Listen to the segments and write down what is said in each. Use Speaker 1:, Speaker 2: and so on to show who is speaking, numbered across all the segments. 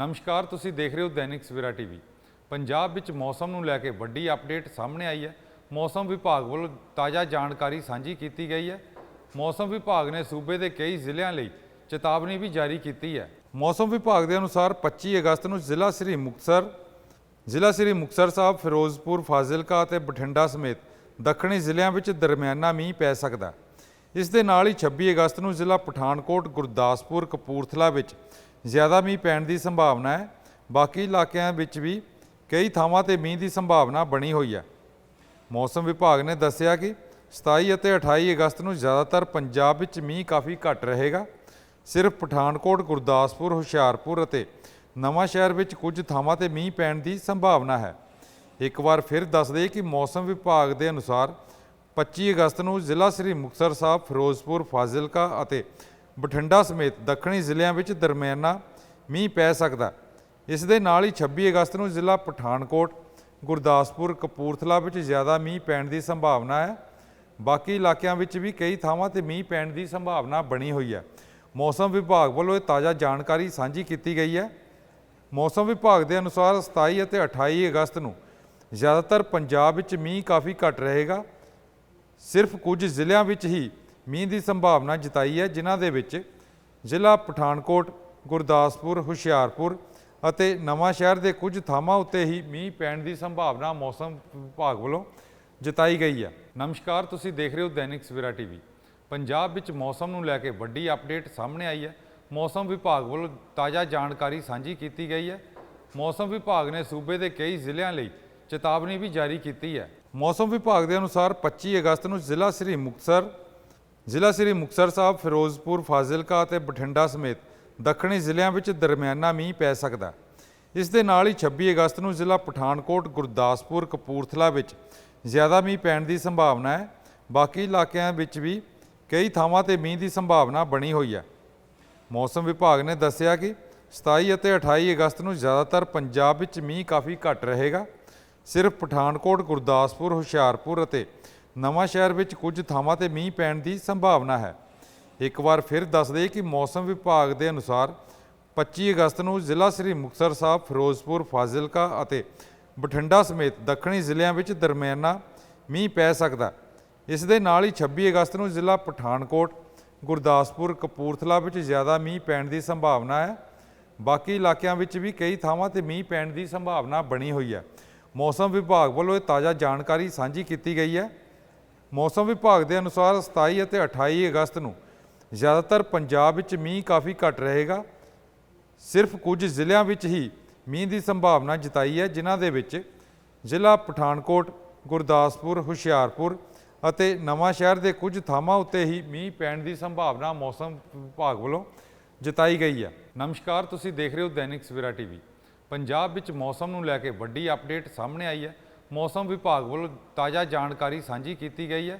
Speaker 1: ਨਮਸਕਾਰ, ਤੁਸੀਂ ਦੇਖ ਰਹੇ ਹੋ ਦੈਨਿਕ ਸਵੇਰਾ ਟੀਵੀ। ਪੰਜਾਬ ਵਿੱਚ ਮੌਸਮ ਨੂੰ ਲੈ ਕੇ ਵੱਡੀ ਅਪਡੇਟ ਸਾਹਮਣੇ ਆਈ ਹੈ। ਮੌਸਮ ਵਿਭਾਗ ਵੱਲੋਂ ਤਾਜ਼ਾ ਜਾਣਕਾਰੀ ਸਾਂਝੀ ਕੀਤੀ ਗਈ ਹੈ। ਮੌਸਮ ਵਿਭਾਗ ਨੇ ਸੂਬੇ ਦੇ ਕਈ ਜ਼ਿਲ੍ਹਿਆਂ ਲਈ ਚੇਤਾਵਨੀ ਵੀ ਜਾਰੀ ਕੀਤੀ ਹੈ। ਮੌਸਮ ਵਿਭਾਗ ਦੇ ਅਨੁਸਾਰ 25 ਅਗਸਤ ਨੂੰ ਜ਼ਿਲ੍ਹਾ ਸ੍ਰੀ ਮੁਕਤਸਰ, ਜ਼ਿਲ੍ਹਾ ਸ੍ਰੀ ਮੁਕਤਸਰ ਸਾਹਿਬ, ਫਿਰੋਜ਼ਪੁਰ, ਫਾਜ਼ਿਲਕਾ ਅਤੇ ਬਠਿੰਡਾ ਸਮੇਤ ਦੱਖਣੀ ਜ਼ਿਲ੍ਹਿਆਂ ਵਿੱਚ ਦਰਮਿਆਨਾ ਮੀਂਹ ਪੈ ਸਕਦਾ ਇਸ ਦੇ ਨਾਲ ਹੀ 26 ਅਗਸਤ ਨੂੰ ਜ਼ਿਲ੍ਹਾ ਪਠਾਨਕੋਟ, ਗੁਰਦਾਸਪੁਰ, ਕਪੂਰਥਲਾ ਵਿੱਚ ਜ਼ਿਆਦਾ ਮੀਂਹ ਪੈਣ ਦੀ ਸੰਭਾਵਨਾ ਹੈ। ਬਾਕੀ ਇਲਾਕਿਆਂ ਵਿੱਚ ਵੀ ਕਈ ਥਾਵਾਂ ਤੇ ਮੀਂਹ ਦੀ ਸੰਭਾਵਨਾ ਬਣੀ ਹੋਈ ਹੈ। ਮੌਸਮ ਵਿਭਾਗ ਨੇ ਦੱਸਿਆ ਕਿ 27 ਅਤੇ 28 ਅਗਸਤ ਨੂੰ ਜ਼ਿਆਦਾਤਰ ਪੰਜਾਬ ਵਿੱਚ ਮੀਂਹ ਕਾਫੀ ਘੱਟ ਰਹੇਗਾ। ਸਿਰਫ ਪਠਾਨਕੋਟ, ਗੁਰਦਾਸਪੁਰ, ਹੁਸ਼ਿਆਰਪੁਰ ਅਤੇ ਨਵਾਂ ਸ਼ਹਿਰ ਵਿੱਚ ਕੁਝ ਥਾਵਾਂ ਤੇ ਮੀਂਹ ਪੈਣ ਦੀ ਸੰਭਾਵਨਾ ਹੈ। ਇੱਕ ਵਾਰ ਫਿਰ ਦੱਸ ਦਈਏ ਕਿ ਮੌਸਮ ਵਿਭਾਗ ਦੇ ਅਨੁਸਾਰ 25 ਅਗਸਤ ਨੂੰ ਜ਼ਿਲ੍ਹਾ ਸ੍ਰੀ ਮੁਕਤਸਰ ਸਾਹਿਬ, ਫਿਰੋਜ਼ਪੁਰ, ਫਾਜ਼ਿਲਕਾ ਅਤੇ ਬਠਿੰਡਾ ਸਮੇਤ ਦੱਖਣੀ ਜ਼ਿਲ੍ਹਿਆਂ ਵਿੱਚ ਦਰਮਿਆਨਾ ਮੀਂਹ ਪੈ ਸਕਦਾ। ਇਸ ਦੇ ਨਾਲ ਹੀ 26 ਅਗਸਤ ਨੂੰ ਜ਼ਿਲ੍ਹਾ ਪਠਾਨਕੋਟ, ਗੁਰਦਾਸਪੁਰ, ਕਪੂਰਥਲਾ ਵਿੱਚ ਜ਼ਿਆਦਾ ਮੀਂਹ ਪੈਣ ਦੀ ਸੰਭਾਵਨਾ ਹੈ। ਬਾਕੀ ਇਲਾਕਿਆਂ ਵਿੱਚ ਵੀ ਕਈ ਥਾਵਾਂ ਤੇ ਮੀਂਹ ਪੈਣ ਦੀ ਸੰਭਾਵਨਾ ਬਣੀ ਹੋਈ ਹੈ। ਮੌਸਮ ਵਿਭਾਗ ਵੱਲੋਂ ਇਹ ਤਾਜ਼ਾ ਜਾਣਕਾਰੀ ਸਾਂਝੀ ਕੀਤੀ ਗਈ ਹੈ। ਮੌਸਮ ਵਿਭਾਗ ਦੇ ਅਨੁਸਾਰ 27 ਅਤੇ 28 ਅਗਸਤ ਨੂੰ ਜ਼ਿਆਦਾਤਰ ਪੰਜਾਬ ਵਿੱਚ ਮੀਂਹ ਕਾਫੀ ਘੱਟ ਰਹੇਗਾ। ਸਿਰਫ ਕੁਝ ਜ਼ਿਲ੍ਹਿਆਂ ਵਿੱਚ ਹੀ ਮੀਂਹ ਦੀ ਸੰਭਾਵਨਾ ਜਤਾਈ ਹੈ, ਜਿਨ੍ਹਾਂ ਦੇ ਵਿੱਚ ਜ਼ਿਲ੍ਹਾ ਪਠਾਨਕੋਟ, ਗੁਰਦਾਸਪੁਰ, ਹੁਸ਼ਿਆਰਪੁਰ ਅਤੇ ਨਵਾਂ ਸ਼ਹਿਰ ਦੇ ਕੁਝ ਥਾਵਾਂ ਉੱਤੇ ਹੀ ਮੀਂਹ ਪੈਣ ਦੀ ਸੰਭਾਵਨਾ ਮੌਸਮ ਵਿਭਾਗ ਵੱਲੋਂ ਜਤਾਈ ਗਈ ਹੈ। ਨਮਸਕਾਰ, ਤੁਸੀਂ ਦੇਖ ਰਹੇ ਹੋ ਦੈਨਿਕ ਸਵੇਰਾ ਟੀਵੀ। ਪੰਜਾਬ ਵਿੱਚ ਮੌਸਮ ਨੂੰ ਲੈ ਕੇ ਵੱਡੀ ਅਪਡੇਟ ਸਾਹਮਣੇ ਆਈ ਹੈ। ਮੌਸਮ ਵਿਭਾਗ ਵੱਲੋਂ ਤਾਜ਼ਾ ਜਾਣਕਾਰੀ ਸਾਂਝੀ ਕੀਤੀ ਗਈ ਹੈ। ਮੌਸਮ ਵਿਭਾਗ ਨੇ ਸੂਬੇ ਦੇ ਕਈ ਜ਼ਿਲ੍ਹਿਆਂ ਲਈ ਚੇਤਾਵਨੀ ਵੀ ਜਾਰੀ ਕੀਤੀ ਹੈ। ਮੌਸਮ ਵਿਭਾਗ ਦੇ ਅਨੁਸਾਰ 25 ਅਗਸਤ ਨੂੰ ਜ਼ਿਲ੍ਹਾ ਸ੍ਰੀ ਮੁਕਤਸਰ ਜ਼ਿਲ੍ਹਾ ਸ੍ਰੀ ਮੁਕਤਸਰ ਸਾਹਿਬ, ਫਿਰੋਜ਼ਪੁਰ, ਫਾਜ਼ਿਲਕਾ ਅਤੇ ਬਠਿੰਡਾ ਸਮੇਤ ਦੱਖਣੀ ਜ਼ਿਲ੍ਹਿਆਂ ਵਿੱਚ ਦਰਮਿਆਨਾ ਮੀਂਹ ਪੈ ਸਕਦਾ ਇਸ ਦੇ ਨਾਲ ਹੀ 26 ਅਗਸਤ ਨੂੰ ਜ਼ਿਲ੍ਹਾ ਪਠਾਨਕੋਟ, ਗੁਰਦਾਸਪੁਰ, ਕਪੂਰਥਲਾ ਵਿੱਚ ਜ਼ਿਆਦਾ ਮੀਂਹ ਪੈਣ ਦੀ ਸੰਭਾਵਨਾ ਹੈ। ਬਾਕੀ ਇਲਾਕਿਆਂ ਵਿੱਚ ਵੀ ਕਈ ਥਾਵਾਂ ਤੇ ਮੀਂਹ ਦੀ ਸੰਭਾਵਨਾ ਬਣੀ ਹੋਈ ਹੈ। ਮੌਸਮ ਵਿਭਾਗ ਨੇ ਦੱਸਿਆ ਕਿ 27 ਅਤੇ 28 ਅਗਸਤ ਨੂੰ ਜ਼ਿਆਦਾਤਰ ਪੰਜਾਬ ਵਿੱਚ ਮੀਂਹ ਕਾਫੀ ਘੱਟ ਰਹੇਗਾ। ਸਿਰਫ ਪਠਾਨਕੋਟ, ਗੁਰਦਾਸਪੁਰ, ਹੁਸ਼ਿਆਰਪੁਰ ਅਤੇ ਨਵਾਂ ਸ਼ਹਿਰ ਵਿੱਚ ਕੁਝ ਥਾਵਾਂ ਤੇ ਮੀਂਹ ਪੈਣ ਦੀ ਸੰਭਾਵਨਾ ਹੈ। ਇੱਕ ਵਾਰ ਫਿਰ ਦੱਸ ਦਈਏ ਕਿ ਮੌਸਮ ਵਿਭਾਗ ਦੇ ਅਨੁਸਾਰ 25 ਅਗਸਤ ਨੂੰ ਜ਼ਿਲ੍ਹਾ ਸ੍ਰੀ ਮੁਕਤਸਰ ਸਾਹਿਬ, ਫਿਰੋਜ਼ਪੁਰ, ਫਾਜ਼ਿਲਕਾ ਅਤੇ ਬਠਿੰਡਾ ਸਮੇਤ ਦੱਖਣੀ ਜ਼ਿਲ੍ਹਿਆਂ ਵਿੱਚ ਦਰਮਿਆਨਾ ਮੀਂਹ ਪੈ ਸਕਦਾ ਇਸ ਦੇ ਨਾਲ ਹੀ 26 ਅਗਸਤ ਨੂੰ ਜ਼ਿਲ੍ਹਾ ਪਠਾਨਕੋਟ, ਗੁਰਦਾਸਪੁਰ, ਕਪੂਰਥਲਾ ਵਿੱਚ ਜ਼ਿਆਦਾ ਮੀਂਹ ਪੈਣ ਦੀ ਸੰਭਾਵਨਾ ਹੈ। ਬਾਕੀ ਇਲਾਕਿਆਂ ਵਿੱਚ ਵੀ ਕਈ ਥਾਵਾਂ ਤੇ ਮੀਂਹ ਪੈਣ ਦੀ ਸੰਭਾਵਨਾ ਬਣੀ ਹੋਈ ਹੈ। ਮੌਸਮ ਵਿਭਾਗ ਵੱਲੋਂ ਇਹ ਤਾਜ਼ਾ ਜਾਣਕਾਰੀ ਸਾਂਝੀ ਕੀਤੀ ਗਈ ਹੈ। ਮੌਸਮ ਵਿਭਾਗ ਦੇ ਅਨੁਸਾਰ 27 ਅਤੇ 28 ਅਗਸਤ ਨੂੰ ਜ਼ਿਆਦਾਤਰ ਪੰਜਾਬ ਵਿੱਚ ਮੀਂਹ ਕਾਫੀ ਘੱਟ ਰਹੇਗਾ। ਸਿਰਫ ਕੁਝ ਜ਼ਿਲ੍ਹਿਆਂ ਵਿੱਚ ਹੀ ਮੀਂਹ ਦੀ ਸੰਭਾਵਨਾ ਜਤਾਈ ਹੈ, ਜਿਨ੍ਹਾਂ ਦੇ ਵਿੱਚ ਜ਼ਿਲ੍ਹਾ ਪਠਾਨਕੋਟ, ਗੁਰਦਾਸਪੁਰ, ਹੁਸ਼ਿਆਰਪੁਰ ਅਤੇ ਨਵਾਂ ਸ਼ਹਿਰ ਦੇ ਕੁਝ ਥਾਵਾਂ ਉੱਤੇ ਹੀ ਮੀਂਹ ਪੈਣ ਦੀ ਸੰਭਾਵਨਾ ਮੌਸਮ ਵਿਭਾਗ ਵੱਲੋਂ ਜਤਾਈ ਗਈ ਹੈ। ਨਮਸਕਾਰ, ਤੁਸੀਂ ਦੇਖ ਰਹੇ ਹੋ ਦੈਨਿਕ ਸਵੇਰਾ ਟੀਵੀ। ਪੰਜਾਬ ਵਿੱਚ ਮੌਸਮ ਨੂੰ ਲੈ ਕੇ ਵੱਡੀ ਅਪਡੇਟ ਸਾਹਮਣੇ ਆਈ ਹੈ। ਮੌਸਮ ਵਿਭਾਗ ਵੱਲੋਂ ਤਾਜ਼ਾ ਜਾਣਕਾਰੀ ਸਾਂਝੀ ਕੀਤੀ ਗਈ ਹੈ।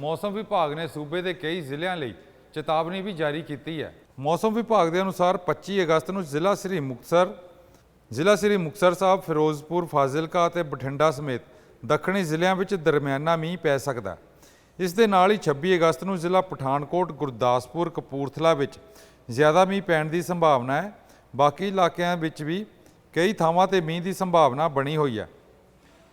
Speaker 1: ਮੌਸਮ ਵਿਭਾਗ ਨੇ ਸੂਬੇ ਦੇ ਕਈ ਜ਼ਿਲ੍ਹਿਆਂ ਲਈ ਚੇਤਾਵਨੀ ਵੀ ਜਾਰੀ ਕੀਤੀ ਹੈ। ਮੌਸਮ ਵਿਭਾਗ ਦੇ ਅਨੁਸਾਰ 25 ਅਗਸਤ ਨੂੰ ਜ਼ਿਲ੍ਹਾ ਸ੍ਰੀ ਮੁਕਤਸਰ, ਜ਼ਿਲ੍ਹਾ ਸ੍ਰੀ ਮੁਕਤਸਰ ਸਾਹਿਬ, ਫਿਰੋਜ਼ਪੁਰ, ਫਾਜ਼ਿਲਕਾ ਅਤੇ ਬਠਿੰਡਾ ਸਮੇਤ ਦੱਖਣੀ ਜ਼ਿਲ੍ਹਿਆਂ ਵਿੱਚ ਦਰਮਿਆਨਾ ਮੀਂਹ ਪੈ ਸਕਦਾ ਇਸ ਦੇ ਨਾਲ ਹੀ 26 ਅਗਸਤ ਨੂੰ ਜ਼ਿਲ੍ਹਾ ਪਠਾਨਕੋਟ, ਗੁਰਦਾਸਪੁਰ, ਕਪੂਰਥਲਾ ਵਿੱਚ ਜ਼ਿਆਦਾ ਮੀਂਹ ਪੈਣ ਦੀ ਸੰਭਾਵਨਾ ਹੈ। ਬਾਕੀ ਇਲਾਕਿਆਂ ਵਿੱਚ ਵੀ ਕਈ ਥਾਵਾਂ ਤੇ ਮੀਂਹ ਦੀ ਸੰਭਾਵਨਾ ਬਣੀ ਹੋਈ ਹੈ।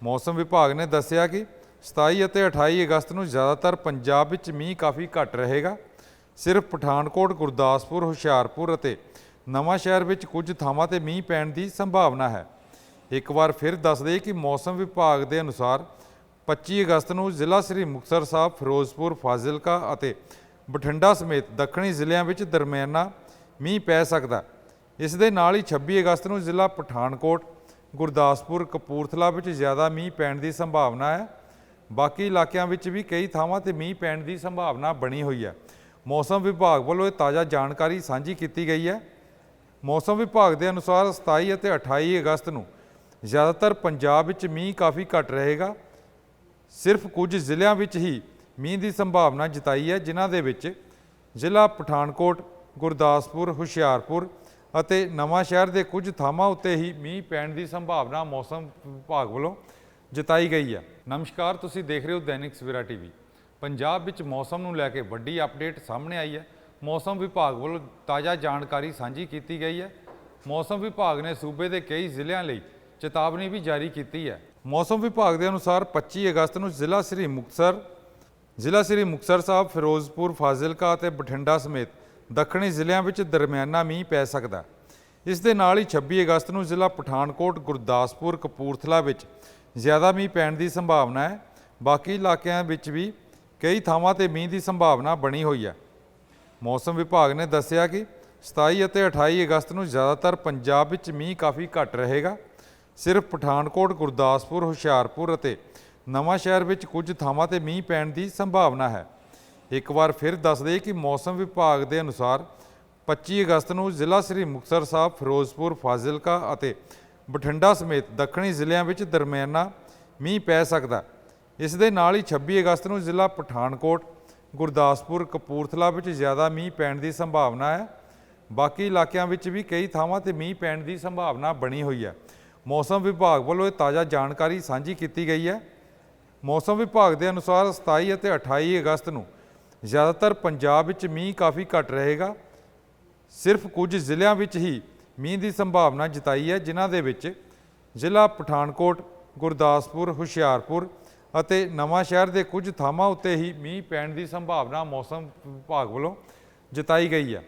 Speaker 1: ਮੌਸਮ ਵਿਭਾਗ ਨੇ ਦੱਸਿਆ ਕਿ 27 ਅਤੇ 28 ਅਗਸਤ ਨੂੰ ਜ਼ਿਆਦਾਤਰ ਪੰਜਾਬ ਵਿੱਚ ਮੀਂਹ ਕਾਫੀ ਘੱਟ ਰਹੇਗਾ। ਸਿਰਫ ਪਠਾਨਕੋਟ, ਗੁਰਦਾਸਪੁਰ, ਹੁਸ਼ਿਆਰਪੁਰ ਅਤੇ ਨਵਾਂ ਸ਼ਹਿਰ ਵਿੱਚ ਕੁਝ ਥਾਵਾਂ ਤੇ ਮੀਂਹ ਪੈਣ ਦੀ ਸੰਭਾਵਨਾ ਹੈ। ਇੱਕ ਵਾਰ ਫਿਰ ਦੱਸ ਦਈਏ ਕਿ ਮੌਸਮ ਵਿਭਾਗ ਦੇ ਅਨੁਸਾਰ 25 ਅਗਸਤ ਨੂੰ ਜ਼ਿਲ੍ਹਾ ਸ੍ਰੀ ਮੁਕਤਸਰ ਸਾਹਿਬ, ਫਿਰੋਜ਼ਪੁਰ, ਫਾਜ਼ਿਲਕਾ ਅਤੇ ਬਠਿੰਡਾ ਸਮੇਤ ਦੱਖਣੀ ਜ਼ਿਲ੍ਹਿਆਂ ਵਿੱਚ ਦਰਮਿਆਨਾ ਮੀਂਹ ਪੈ ਸਕਦਾ ਇਸ ਦੇ ਨਾਲ ਹੀ 26 ਅਗਸਤ ਨੂੰ ਜ਼ਿਲ੍ਹਾ ਪਠਾਨਕੋਟ ਗੁਰਦਾਸਪੁਰ ਕਪੂਰਥਲਾ ਵਿੱਚ ਜ਼ਿਆਦਾ ਮੀਂਹ ਪੈਣ ਦੀ ਸੰਭਾਵਨਾ ਹੈ। ਬਾਕੀ ਇਲਾਕਿਆਂ ਵਿੱਚ ਵੀ ਕਈ ਥਾਵਾਂ ਤੇ ਮੀਂਹ ਪੈਣ ਦੀ ਸੰਭਾਵਨਾ ਬਣੀ ਹੋਈ ਹੈ। ਮੌਸਮ ਵਿਭਾਗ ਵੱਲੋਂ ਇਹ ਤਾਜ਼ਾ ਜਾਣਕਾਰੀ ਸਾਂਝੀ ਕੀਤੀ ਗਈ ਹੈ। ਮੌਸਮ ਵਿਭਾਗ ਦੇ ਅਨੁਸਾਰ 27 ਅਤੇ 28 ਅਗਸਤ ਨੂੰ ਜ਼ਿਆਦਾਤਰ ਪੰਜਾਬ ਵਿੱਚ ਮੀਂਹ ਕਾਫੀ ਘੱਟ ਰਹੇਗਾ। ਸਿਰਫ ਕੁਝ ਜ਼ਿਲ੍ਹਿਆਂ ਵਿੱਚ ਹੀ ਮੀਂਹ ਦੀ ਸੰਭਾਵਨਾ ਜਤਾਈ ਹੈ, ਜਿਨ੍ਹਾਂ ਦੇ ਵਿੱਚ ਜ਼ਿਲ੍ਹਾ ਪਠਾਨਕੋਟ, ਗੁਰਦਾਸਪੁਰ, ਹੁਸ਼ਿਆਰਪੁਰ ਅਤੇ ਨਵਾਂ ਸ਼ਹਿਰ ਦੇ ਕੁਝ ਥਾਵਾਂ ਉੱਤੇ ਹੀ ਮੀਂਹ ਪੈਣ ਦੀ ਸੰਭਾਵਨਾ ਮੌਸਮ ਵਿਭਾਗ ਵੱਲੋਂ ਜਤਾਈ ਗਈ ਹੈ ਨਮਸਕਾਰ, ਤੁਸੀਂ ਦੇਖ ਰਹੇ ਹੋ ਦੈਨਿਕ ਸਵੇਰਾ ਟੀਵੀ। ਪੰਜਾਬ ਵਿੱਚ ਮੌਸਮ ਨੂੰ ਲੈ ਕੇ ਵੱਡੀ ਅਪਡੇਟ ਸਾਹਮਣੇ ਆਈ ਹੈ। ਮੌਸਮ ਵਿਭਾਗ ਵੱਲੋਂ ਤਾਜ਼ਾ ਜਾਣਕਾਰੀ ਸਾਂਝੀ ਕੀਤੀ ਗਈ ਹੈ। ਮੌਸਮ ਵਿਭਾਗ ਨੇ ਸੂਬੇ ਦੇ ਕਈ ਜ਼ਿਲ੍ਹਿਆਂ ਲਈ ਚੇਤਾਵਨੀ ਵੀ ਜਾਰੀ ਕੀਤੀ ਹੈ। ਮੌਸਮ ਵਿਭਾਗ ਦੇ ਅਨੁਸਾਰ 25 ਅਗਸਤ ਨੂੰ ਜ਼ਿਲ੍ਹਾ ਸ੍ਰੀ ਮੁਕਤਸਰ, ਜ਼ਿਲ੍ਹਾ ਸ੍ਰੀ ਮੁਕਤਸਰ ਸਾਹਿਬ, ਫਿਰੋਜ਼ਪੁਰ, ਫਾਜ਼ਿਲਕਾ ਅਤੇ ਬਠਿੰਡਾ ਸਮੇਤ ਦੱਖਣੀ ਜ਼ਿਲ੍ਹਿਆਂ ਵਿੱਚ ਦਰਮਿਆਨਾ ਮੀਂਹ ਪੈ ਸਕਦਾ ਇਸ ਦੇ ਨਾਲ ਹੀ 26 ਅਗਸਤ ਨੂੰ ਜ਼ਿਲ੍ਹਾ ਪਠਾਨਕੋਟ, ਗੁਰਦਾਸਪੁਰ, ਕਪੂਰਥਲਾ ਵਿੱਚ ਜ਼ਿਆਦਾ ਮੀਂਹ ਪੈਣ ਦੀ ਸੰਭਾਵਨਾ ਹੈ। ਬਾਕੀ ਇਲਾਕਿਆਂ ਵਿੱਚ ਵੀ ਕਈ ਥਾਵਾਂ ਤੇ ਮੀਂਹ ਦੀ ਸੰਭਾਵਨਾ ਬਣੀ ਹੋਈ ਹੈ। ਮੌਸਮ ਵਿਭਾਗ ਨੇ ਦੱਸਿਆ ਕਿ 27 ਅਤੇ 28 ਅਗਸਤ ਨੂੰ ਜ਼ਿਆਦਾਤਰ ਪੰਜਾਬ ਵਿੱਚ ਮੀਂਹ ਕਾਫੀ ਘੱਟ ਰਹੇਗਾ। ਸਿਰਫ ਪਠਾਨਕੋਟ, ਗੁਰਦਾਸਪੁਰ, ਹੁਸ਼ਿਆਰਪੁਰ ਅਤੇ ਨਵਾਂ ਸ਼ਹਿਰ ਵਿੱਚ ਕੁਝ ਥਾਵਾਂ ਤੇ ਮੀਂਹ ਪੈਣ ਦੀ ਸੰਭਾਵਨਾ ਹੈ। ਇੱਕ ਵਾਰ ਫਿਰ ਦੱਸ ਦਈਏ ਕਿ ਮੌਸਮ ਵਿਭਾਗ ਦੇ ਅਨੁਸਾਰ 25 ਅਗਸਤ ਨੂੰ ਜ਼ਿਲ੍ਹਾ ਸ੍ਰੀ ਮੁਕਤਸਰ ਸਾਹਿਬ, ਫਿਰੋਜ਼ਪੁਰ, ਫਾਜ਼ਿਲਕਾ ਅਤੇ ਬਠਿੰਡਾ ਸਮੇਤ ਦੱਖਣੀ ਜ਼ਿਲ੍ਹਿਆਂ ਵਿੱਚ ਦਰਮਿਆਨਾ ਮੀਂਹ ਪੈ ਸਕਦਾ ਇਸ ਦੇ ਨਾਲ ਹੀ 26 ਅਗਸਤ ਨੂੰ ਜ਼ਿਲ੍ਹਾ ਪਠਾਨਕੋਟ, ਗੁਰਦਾਸਪੁਰ, ਕਪੂਰਥਲਾ ਵਿੱਚ ਜ਼ਿਆਦਾ ਮੀਂਹ ਪੈਣ ਦੀ ਸੰਭਾਵਨਾ ਹੈ। ਬਾਕੀ ਇਲਾਕਿਆਂ ਵਿੱਚ ਵੀ ਕਈ ਥਾਵਾਂ ਤੇ ਮੀਂਹ ਪੈਣ ਦੀ ਸੰਭਾਵਨਾ ਬਣੀ ਹੋਈ ਹੈ। ਮੌਸਮ ਵਿਭਾਗ ਵੱਲੋਂ ਇਹ ਤਾਜ਼ਾ ਜਾਣਕਾਰੀ ਸਾਂਝੀ ਕੀਤੀ ਗਈ ਹੈ। ਮੌਸਮ ਵਿਭਾਗ ਦੇ ਅਨੁਸਾਰ 27 ਅਤੇ 28 ਅਗਸਤ ਨੂੰ ਜ਼ਿਆਦਾਤਰ ਪੰਜਾਬ ਵਿੱਚ ਮੀਂਹ ਕਾਫੀ ਘੱਟ ਰਹੇਗਾ। ਸਿਰਫ ਕੁਝ ਜ਼ਿਲ੍ਹਿਆਂ ਵਿੱਚ ਹੀ ਮੀਂਹ ਦੀ ਸੰਭਾਵਨਾ ਜਤਾਈ ਹੈ, ਜਿਨ੍ਹਾਂ ਦੇ ਵਿੱਚ ਜ਼ਿਲ੍ਹਾ ਪਠਾਨਕੋਟ, ਗੁਰਦਾਸਪੁਰ, ਹੁਸ਼ਿਆਰਪੁਰ ਅਤੇ ਨਵਾਂ ਸ਼ਹਿਰ ਦੇ ਕੁਝ ਥਾਵਾਂ ਉੱਤੇ ਹੀ ਮੀਂਹ ਪੈਣ ਦੀ ਸੰਭਾਵਨਾ ਮੌਸਮ ਵਿਭਾਗ ਵੱਲੋਂ ਜਤਾਈ ਗਈ ਹੈ।